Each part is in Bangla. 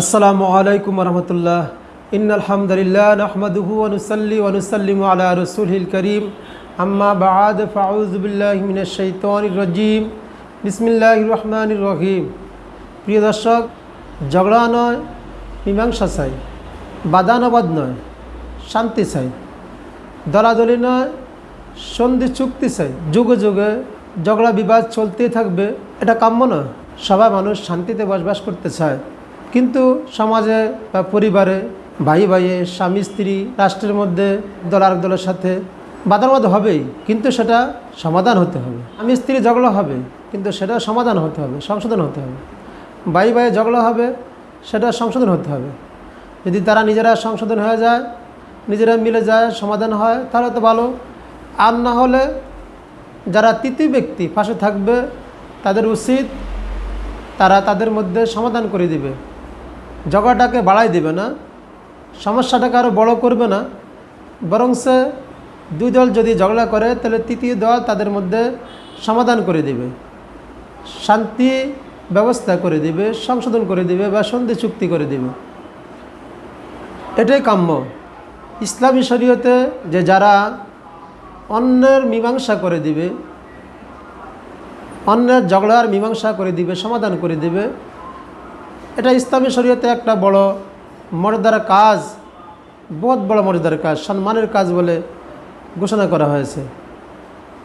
আসসালামু আলাইকুম রহমতুল্লাহ। ইন আলহামদুলিল্লাহ নহমদুহু অনুসল্লি অনুসল্লিম আলা রসুলহিল করিম। আম্মা বাদ ফাউজবিল্লাহ মিনশৈতনির রজিম। বিসমিল্লাহ রহমান রহিম। প্রিয় দর্শক, ঝগড়া নয়, মীমাংসা চাই। বাদানবাদ নয়, শান্তি চাই। দলাদলি নয়, সন্ধি চুক্তি চাই। যুগে যুগে ঝগড়া বিবাদ চলতেই থাকবে, এটা কাম্য নয়। সবাই মানুষ শান্তিতে বসবাস করতে চায়। কিন্তু সমাজে বা পরিবারে ভাই ভাইয়ে স্বামী স্ত্রী রাষ্ট্রের মধ্যে দল আরেক দলের সাথে বাদানবাদ হবেই, কিন্তু সেটা সমাধান হতে হবে। আমি স্ত্রী ঝগড়া হবে, কিন্তু সেটা সমাধান হতে হবে, সংশোধন হতে হবে। ভাই ভাইয়ে ঝগড়া হবে, সেটা সংশোধন হতে হবে। যদি তারা নিজেরা সংশোধন হয়ে যায়, নিজেরা মিলে যায়, সমাধান হয়, তাহলে তো ভালো। আর না হলে যারা তৃতীয় ব্যক্তি পাশে থাকবে, তাদের উচিত তারা তাদের মধ্যে সমাধান করে দিবে। ঝগড়াটাকে বাড়াই দেবে না, সমস্যাটাকে আরও বড় করবে না। বরং সে দুই দল যদি ঝগড়া করে, তাহলে তৃতীয় দল তাদের মধ্যে সমাধান করে দিবে। শান্তি ব্যবস্থা করে দিবে, সংশোধন করে দিবে বা সন্ধি চুক্তি করে দিবে। এটাই কাম্য। ইসলামী শরীয়তে যে যারা অন্যের মীমাংসা করে দিবে, অন্যের ঝগড়ার মীমাংসা করে দিবে, সমাধান করে দিবে এটা ইসলামী শরীয়তে একটা বড় মর্যাদার কাজ, বহুত বড় মর্যাদার কাজ, সম্মানের কাজ বলে ঘোষণা করা হয়েছে।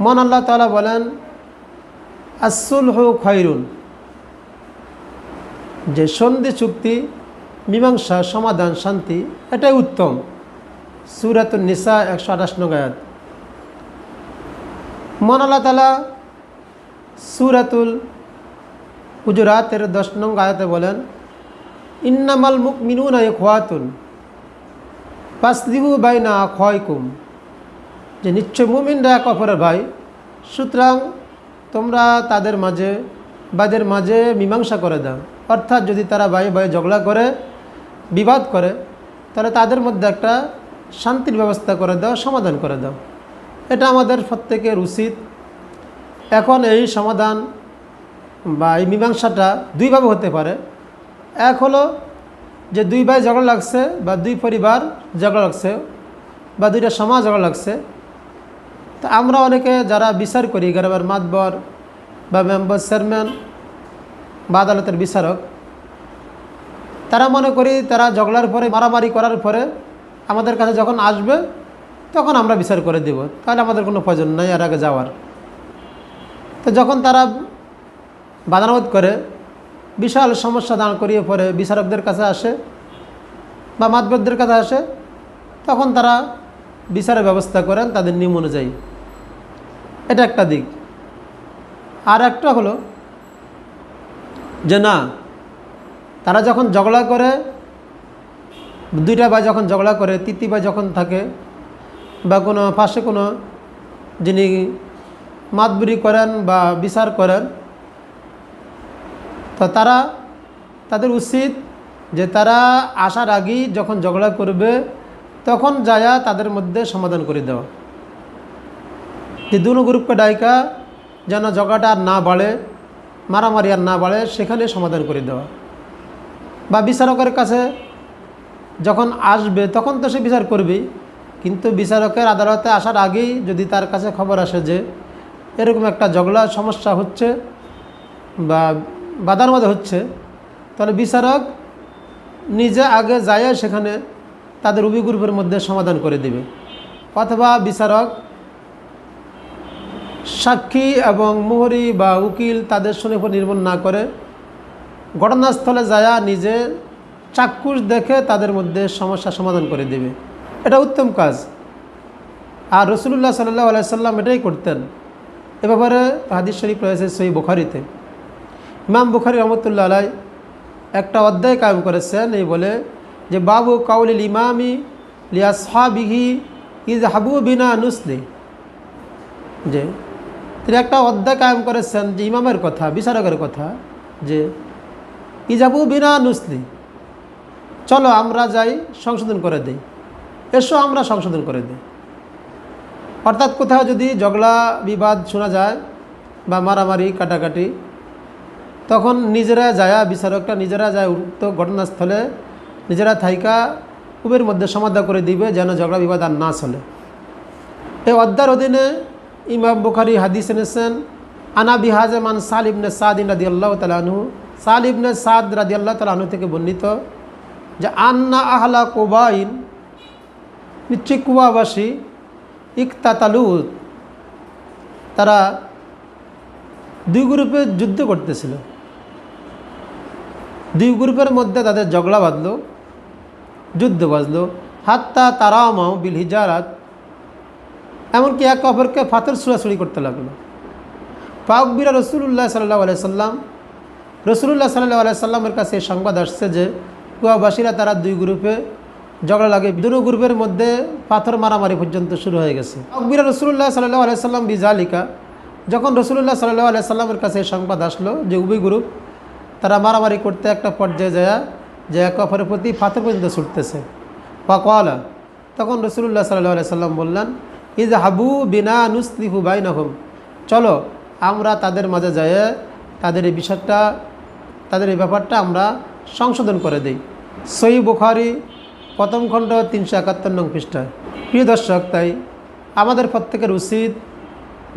মন আল্লাহ তালা বলেন আসুল হু খৈরুন যে সন্ধি, চুক্তি, মীমাংসা, সমাধান, শান্তি, এটাই উত্তম। সুরাতুল নিসা একশো আঠাশ নগায়াত মন আল্লাহ তালা সুরাতুল হুজুরাতের দশ নং আয়াতে বলেন ইন্নামাল মুখ মিনুন খোয়াতুন পাসদিবু বাই না খয়কুম যে নিশ্চয় মুমিনরা এক অপরের ভাই, সুতরাং তোমরা তাদের মাঝে বাদের মাঝে মীমাংসা করে দাও। অর্থাৎ যদি তারা ভাই ভাই ঝগড়া করে, বিবাদ করে, তাহলে তাদের মধ্যে একটা শান্তির ব্যবস্থা করে দাও, সমাধান করে দাও। এটা আমাদের প্রত্যেকের উচিত। এখন এই সমাধান বা এই মীমাংসাটা দুইভাবে হতে পারে। এক হলো যে দুই ভাই ঝগড়া লাগছে বা দুই পরিবার ঝগড়া লাগছে বা দুইটা সমাজ ঝগড়া লাগছে। তো আমরা অনেকে যারা বিচার করি, গ্রামের মাতবর বা মেম্বার চেয়ারম্যান বা আদালতের বিচারক, তারা মনে করি তারা ঝগড়ার পরে, মারামারি করার পরে আমাদের কাছে যখন আসবে, তখন আমরা বিচার করে দেব। তাহলে আমাদের কোনো প্রয়োজন নাই আর আগে যাওয়ার। তো যখন তারা বাদানবাদ করে বিশাল সমস্যা দাঁড় করিয়ে পরে বিচারকদের কাছে আসে বা মাতবরদের কাছে আসে, তখন তারা বিচারের ব্যবস্থা করেন তাদের নিয়ম অনুযায়ী। এটা একটা দিক। আর একটা হলো যে না, তারা যখন ঝগড়া করে, দুইটা ভাই যখন ঝগড়া করে, তৃতীয় ভাই যখন থাকে বা কোনো পাশে কোনো যিনি মাতবুরি করেন বা বিচার করেন তো তারা, তাদের উচিত যে তারা আসার আগেই যখন ঝগড়া করবে, তখন যায়া তাদের মধ্যে সমাধান করে দেওয়া। যে দুনো গ্রুপকে ডাইকা যেন ঝগড়াটা আর না বাড়ে, মারামারি আর না বাড়ে, সেখানে সমাধান করে দেওয়া। বা বিচারকের কাছে যখন আসবে, তখন তো সে বিচার করবেই। কিন্তু বিচারকের আদালতে আসার আগেই যদি তার কাছে খবর আসে যে, এরকম একটা ঝগড়া, সমস্যা হচ্ছে, বা মধ্যে হচ্ছে, তাহলে বিচারক নিজে আগে যায় সেখানে তাদের অভিগ্রুপের মধ্যে সমাধান করে দেবে। অথবা বিচারক সাক্ষী এবং মোহরি বা উকিল তাদের শুনে উপর নির্ভর না করে ঘটনাস্থলে যায়া নিজে চাক্ষুষ দেখে তাদের মধ্যে সমস্যা সমাধান করে দেবে। এটা উত্তম কাজ। আর রসুল্লাহ সাল্লাহ আলাইসাল্লাম এটাই করতেন। এ ব্যাপারে হাদিস শরীফ রয়েছে সই বুখারিতে। ইমাম বুখারি রহমতুল্লাহ আলাই একটা অধ্যায় কায়েম করেছেন, এই বলে যে, বাবু কাউলিল ইমামি লিয়া সাবিহি ইজ হাবু বিনা নুসলি। যে, তিনি একটা অধ্যায় কায়েম করেছেন যে, ইমামের কথা, বিচারকের কথা, যে ইজাবু বিনা নুসলি, চলো আমরা যাই সংশোধন করে দিই, এসো আমরা সংশোধন করে দিই। অর্থাৎ কোথাও যদি ঝগড়া, বিবাদ শোনা যায় বা মারামারি, কাটাকাটি তখন নিজেরা যায়া বিচারকরা নিজেরা যায় উক্ত ঘটনাস্থলে, নিজেরা থাইকা উবের মধ্যে সমাধা করে দিবে যেন ঝগড়া বিবাদ আর না চলে। এই অধ্যার অধীনে ইমাম বুখারি হাদিস এনেছেন, আনা বিহাজে মান সাল ইবনে সাদিন রাদি আল্লাহ তালাহু সাল ইবনে সাদ রাদি আল্লাহ তালাহু থেকে বর্ণিত যে, আন্না আহলা কোবাইন কুয়াবাসী ইকতাতালুদ তারা দুই গ্রুপে যুদ্ধ করতেছিল। দুই গ্রুপের মধ্যে তাদের ঝগড়া বাঁধলো, যুদ্ধ বাজলো হাত্তা তারামাও বিল হিজারাত। এমনকি এক অপরকে ফাতর ছুড়াছুড়ি করতে লাগল। পাকবিরা রসুল্লাহ সাল্লাহ আলাইসাল্লাম রসুল্লাহ সাল্লাহ আলাইসাল্লামের কাছে এই সংবাদ আসছে যে কুয়াবাসীরা তারা দুই গ্রুপে ঝগড়া লাগে দুটো গ্রুপের মধ্যে পাথর মারামারি পর্যন্ত শুরু হয়ে গেছে। পাকবিরা রসুল্লাহ সাল্লাহ আলাইসাল্লাম বিজালিকা, যখন রসুল্লাহ সাল্লাহ আলাইসাল্লামের কাছে এই সংবাদ আসলো যে উভয় গ্রুপ তারা মারামারি করতে একটা পর্যায়ে যায় যে এক অপরের প্রতি পাথর পর্যন্ত ছুটতেছে। পাকওয়ালা তখন রসুল্লাহ সাল্লাহ সাল্লাম বললেন ইজ হাবু বিনা নুসলিহু বাইনাহুম। চলো, আমরা তাদের মাঝে যায় তাদের এই বিষয়টা, তাদের এই ব্যাপারটা আমরা সংশোধন করে দিই। সই বুখারি, প্রথম খণ্ড তিনশো একাত্তর নং পৃষ্ঠা প্রিয় দর্শক, তাই আমাদের প্রত্যেকের উচিত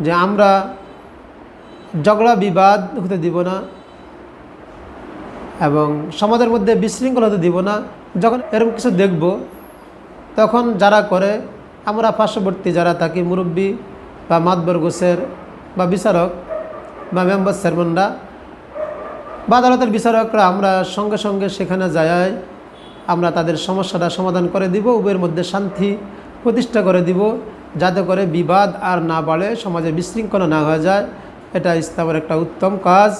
যে আমরা ঝগড়া বিবাদ হতে দিব না এবং সমাজের মধ্যে বিশৃঙ্খল হতে দিব না। যখন এরকম কিছু দেখব, তখন যারা করে, আমরা পার্শ্ববর্তী যারা থাকি, মুরব্বী বা মাতবর গোসের বা বিচারক বা মেম্বার চেয়ারম্যানরা, বা আদালতের বিচারকরা, আমরা সঙ্গে সঙ্গে সেখানে যাই, আমরা তাদের সমস্যাটা সমাধান করে দিব, উভয়ের মধ্যে শান্তি প্রতিষ্ঠা করে দিব, যাতে করে বিবাদ আর না বাড়ে, সমাজে বিশৃঙ্খলা না হয়ে যায়। এটা ইসলামের একটা উত্তম কাজ।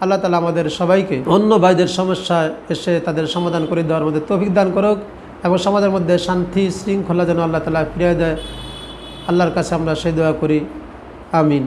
আল্লাহ তালা আমাদের সবাইকে অন্য ভাইদের সমস্যায় এসে তাদের সমাধান করে দেওয়ার মধ্যে তৌফিক দান করুক এবং সমাজের মধ্যে শান্তি, শৃঙ্খলা যেন আল্লাহ তালা ফিরিয়ে দেয়। আল্লাহর কাছে আমরা সেই দোয়া করি। আমিন।